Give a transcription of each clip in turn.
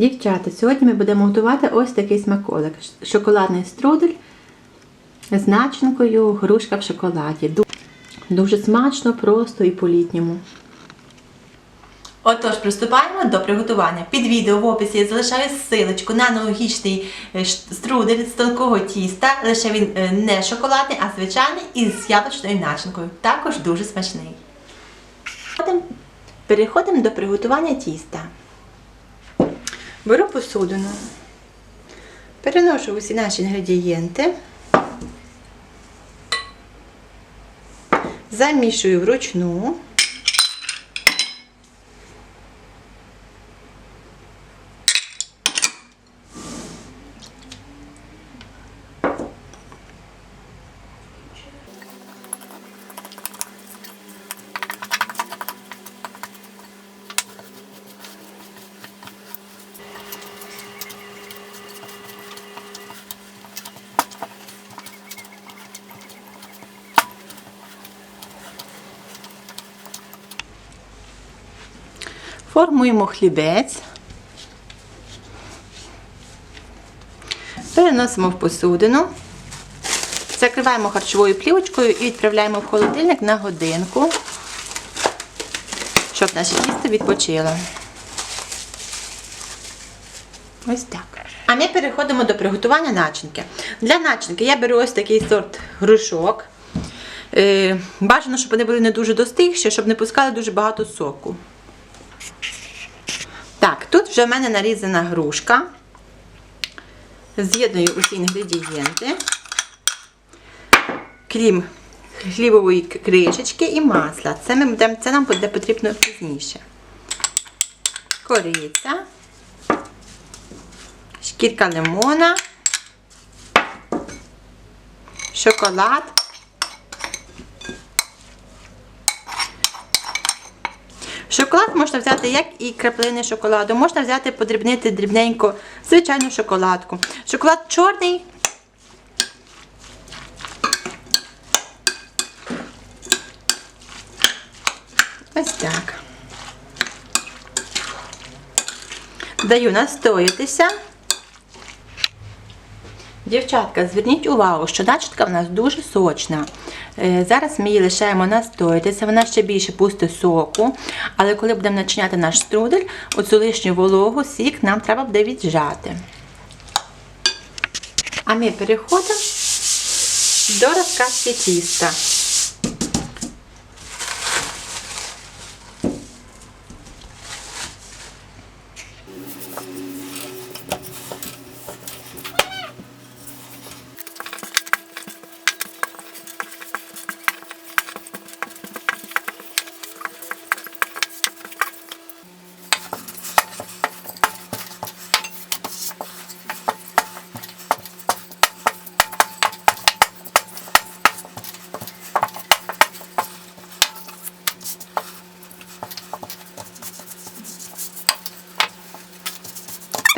Дівчата, сьогодні ми будемо готувати ось такий смаколик. Шоколадний струдель з начинкою грушка в шоколаді. Дуже смачно, просто і по-літньому. Отож, приступаємо до приготування. Під відео в описі я залишаю ссылочку на аналогічний е, струдель з тонкого тіста, лише він е, не шоколадний, а звичайний із яблучною начинкою. Також дуже смачний. Переходимо до приготування тіста. Беру посудину, переношу усі наші інгредієнти, замішую вручну. Формуємо хлібець. Переносимо в посудину. Закриваємо харчовою плівочкою і відправляємо в холодильник на годинку, щоб наше тісто відпочило. Ось так. А ми переходимо до приготування начинки. Для начинки я беру ось такий сорт грушок. Е, бажано, щоб вони були не дуже достигші, щоб не пускали дуже багато соку. Так, тут вже в мене нарізана грушка. З'єдную усі інгредієнти, крім хлібової кришечки і масла. Це, ми будемо, це нам буде потрібно пізніше. Кориця, шкірка лимона, шоколад. Шоколад можна взяти як і краплини шоколаду, можна взяти, подрібнити дрібненько звичайну шоколадку. Шоколад чорний. Ось так. Даю настоятися. Дівчатка, зверніть увагу, що начинка в нас дуже сочна. Е, Зараз ми її лишаємо настоятися, вона ще більше пусти соку. Але коли будемо начиняти наш струдель, оцю лишню вологу, сік нам треба буде віджати. А ми переходимо до розкатки тіста.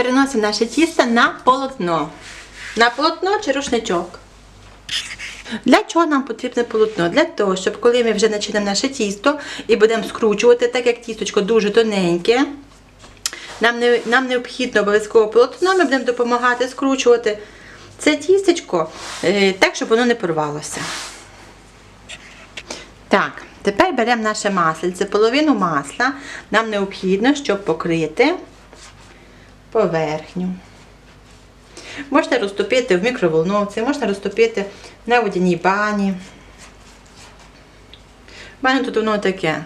Переносимо наше тісто на полотно. На полотно чи рушничок. Для чого нам потрібне полотно? Для того, щоб коли ми вже почнемо наше тісто і будемо скручувати, так як тісточко дуже тоненьке, нам, не, нам необхідно обов'язково полотно, ми будемо допомагати скручувати це тістечко е, так, щоб воно не порвалося. Так, тепер беремо наше масло. половину масла. Нам необхідно, щоб покрити поверхню. Можна розтопити в мікроволновці, можна розтопити на водяній бані. У мене тут воно таке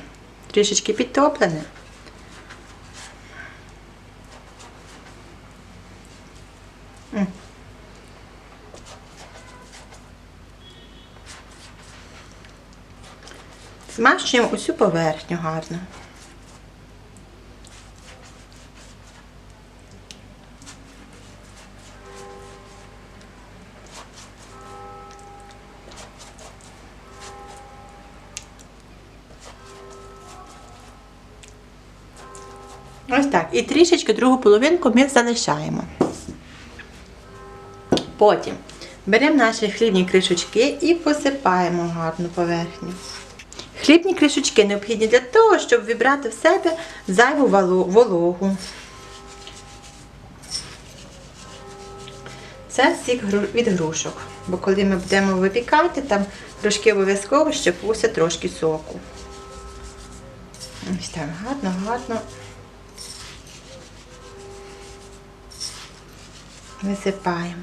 трішечки підтоплене. Змащуємо усю поверхню гарно. Ось так. І трішечки другу половинку ми залишаємо. Потім беремо наші хлібні кришечки і посипаємо гарну поверхню. Хлібні кришечки необхідні для того, щоб вібрати в себе зайву вологу. Це сік від грушок. Бо коли ми будемо випікати, там трошки обов'язково ще пустять трошки соку. Ось так, гарно, гарно. Висипаємо.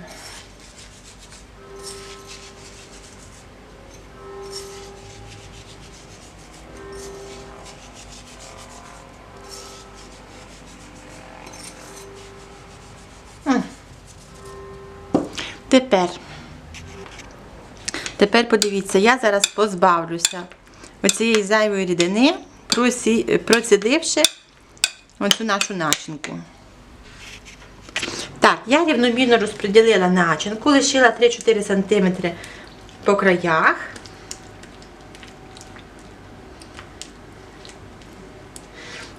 М. Тепер. Подивіться, я зараз позбавлюся оцієї зайвої рідини, процідивши оцю нашу начинку. Я рівномірно розподілила начинку, лишила 3-4 см по краях.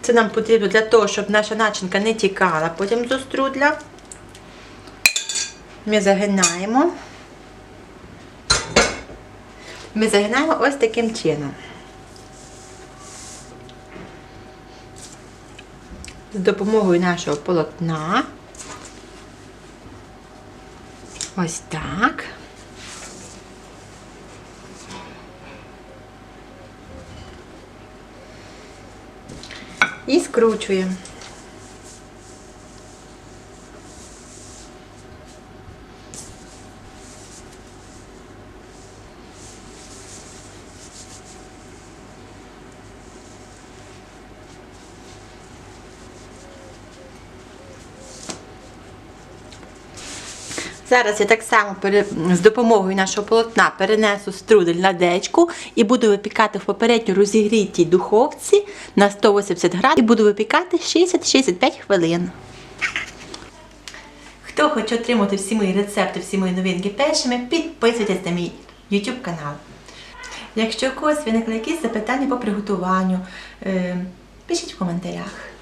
Це нам потрібно для того, щоб наша начинка не тікала потім з струдля. Ми загинаємо. Ми загинаємо ось таким чином. З допомогою нашого полотна. Ось так. І скручуємо. Зараз я так само з допомогою нашого полотна перенесу струдель на дечку і буду випікати в попередньо розігрітій духовці на 180 градусів і буду випікати 60-65 хвилин. Хто хоче отримати всі мої рецепти, всі мої новинки першими, підписуйтесь на мій YouTube канал. Якщо у когось виникли якісь запитання по приготуванню, е, пишіть в коментарях.